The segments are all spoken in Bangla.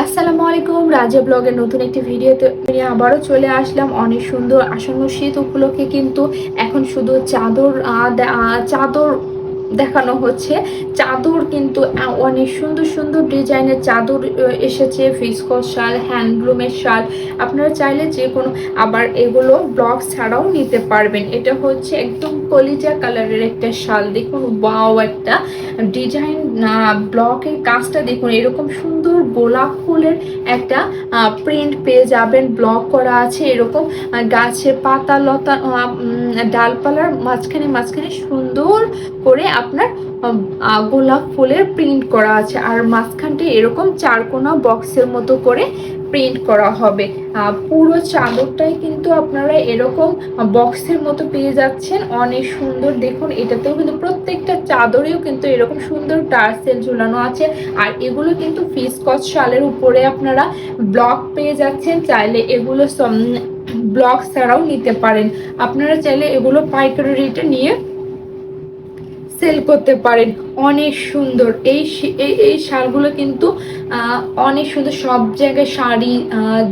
আসসালামু আলাইকুম, রাজা ব্লগের নতুন একটি ভিডিওতে নিয়ে আবারও চলে আসলাম অনেক সুন্দর আসন্ন শীত উপলক্ষে কিন্তু এখন শুধু চাদর চাদর দেখানো হচ্ছে। চাদর কিন্তু অনেক সুন্দর সুন্দর ডিজাইনের চাদর এসেছে ফিসকস শাল হ্যান্ডলুমের শাল। আপনারা চাইলে যে কোনো, আবার এগুলো ব্লক ছাড়াও নিতে পারবেন। এটা হচ্ছে একদম কলিজা কালারের একটা শাল। দেখুন বাও একটা ডিজাইন ব্লকের কাজটা দেখুন। এরকম সুন্দর গোলাপ ফুলের একটা প্রিন্ট পেয়ে যাবেন, ব্লক করা আছে। এরকম গাছের পাতা লতা ডালপালার মাঝখানে মাঝখানে সুন্দর করে আপনার গোলাপ ফুলের প্রিন্ট করা আছে। আর মাঝখানটা এরকম চারকোনা বক্সের মতো করে প্রিন্ট করা হবে। পুরো চাদরটাই কিন্তু আপনারা এরকম বক্সের মতো পেয়ে যাচ্ছেন। অনেক সুন্দর। দেখুন, এটাতেও কিন্তু প্রত্যেকটা চাদরেও কিন্তু এরকম সুন্দর টার্সেল ঝুলানো আছে। আর এগুলো কিন্তু ফিসকচ শালের উপরে আপনারা ব্লক পেয়ে যাচ্ছেন। চাইলে এগুলো ব্লক ছাড়াও নিতে পারেন। আপনারা চাইলে এগুলো পাইকারি রেটে নিয়ে সেল করতে পারেন। অনেক সুন্দর। এই এই শালগুলো কিন্তু অনেক সুন্দর। সব জায়গায় শাড়ি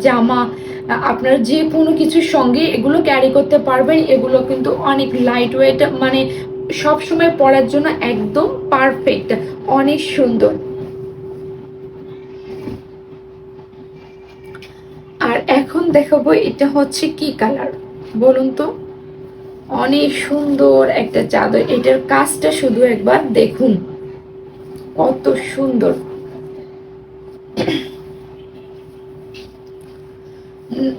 জামা আপনারা যে কোনো কিছুর সঙ্গে এগুলো ক্যারি করতে পারবেন। এগুলো কিন্তু অনেক লাইট ওয়েট মানে সব সময় পরার জন্য একদম পারফেক্ট অনেক সুন্দর। আর এখন দেখাবো এটা হচ্ছে কি কালার বলুন তো। অনেক সুন্দর একটা চাদর। এটার কাজটা শুধু একবার দেখুন। কত সুন্দর।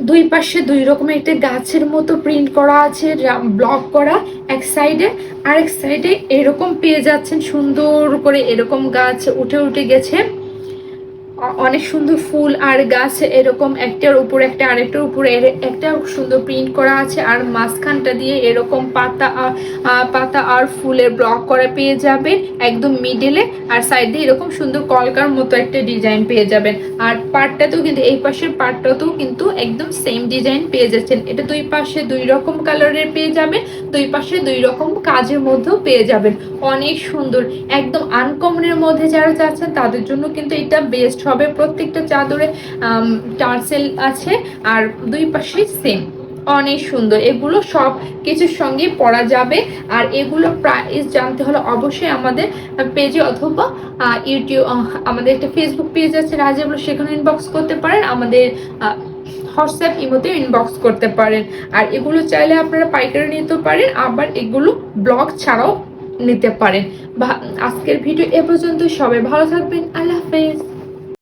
দুই পাশে দুই রকমের একটা গাছের মতো প্রিন্ট করা আছে ব্লক করা এক সাইডে আরেক সাইডে এরকম পেয়ে যাচ্ছেন, সুন্দর করে এরকম গাছ উঠে উঠে গেছে। অনেক সুন্দর ফুল আর গাছ এরকম একটার উপর একটা আরেকটার উপরে একটা সুন্দর প্রিন্ট করা আছে আর মাঝখানটা দিয়ে এরকম পাতা পাতা আর ফুলের ব্লক করা পেয়ে যাবেন একদম মিডলে আর সাইডে এরকম সুন্দর কলকার মতো একটা ডিজাইন পেয়ে যাবেন। আর পার্টটাতেও কিন্তু, এই পাশের পার্টটাতেও কিন্তু একদম সেম ডিজাইন পেয়ে যাচ্ছেন। এটা দুই পাশে দুই রকম কালারের পেয়ে যাবেন, দুই পাশে দুই রকম কাজের মধ্যেও পেয়ে যাবেন। অনেক সুন্দর, একদম আনকমনের মধ্যে যারা চাচ্ছেন তাদের জন্য কিন্তু এটা বেস্ট হবে। প্রত্যেকটা চাদরে টার্সেল আছে আর দুই পাশে সেম। অনেক সুন্দর। এগুলো সব কিছুর সঙ্গে পরা যাবে। আর এগুলো প্রাইস জানতে হলে অবশ্যই আমাদের পেজে অথবা ইউটিউব আমাদের একটা ফেসবুক পেজ আছে রাজাবলো সেখানে ইনবক্স করতে পারেন। আমাদের হোয়াটসঅ্যাপ ইমোতে ইনবক্স করতে পারেন। আর এগুলো চাইলে আপনারা পাইকারি নিতে পারেন, আবার এগুলো ব্লগ ছাড়াও নিতে পারেন। আজকের ভিডিও এ পর্যন্ত সবাই ভালো থাকবেন। আল্লাহ হাফেজ।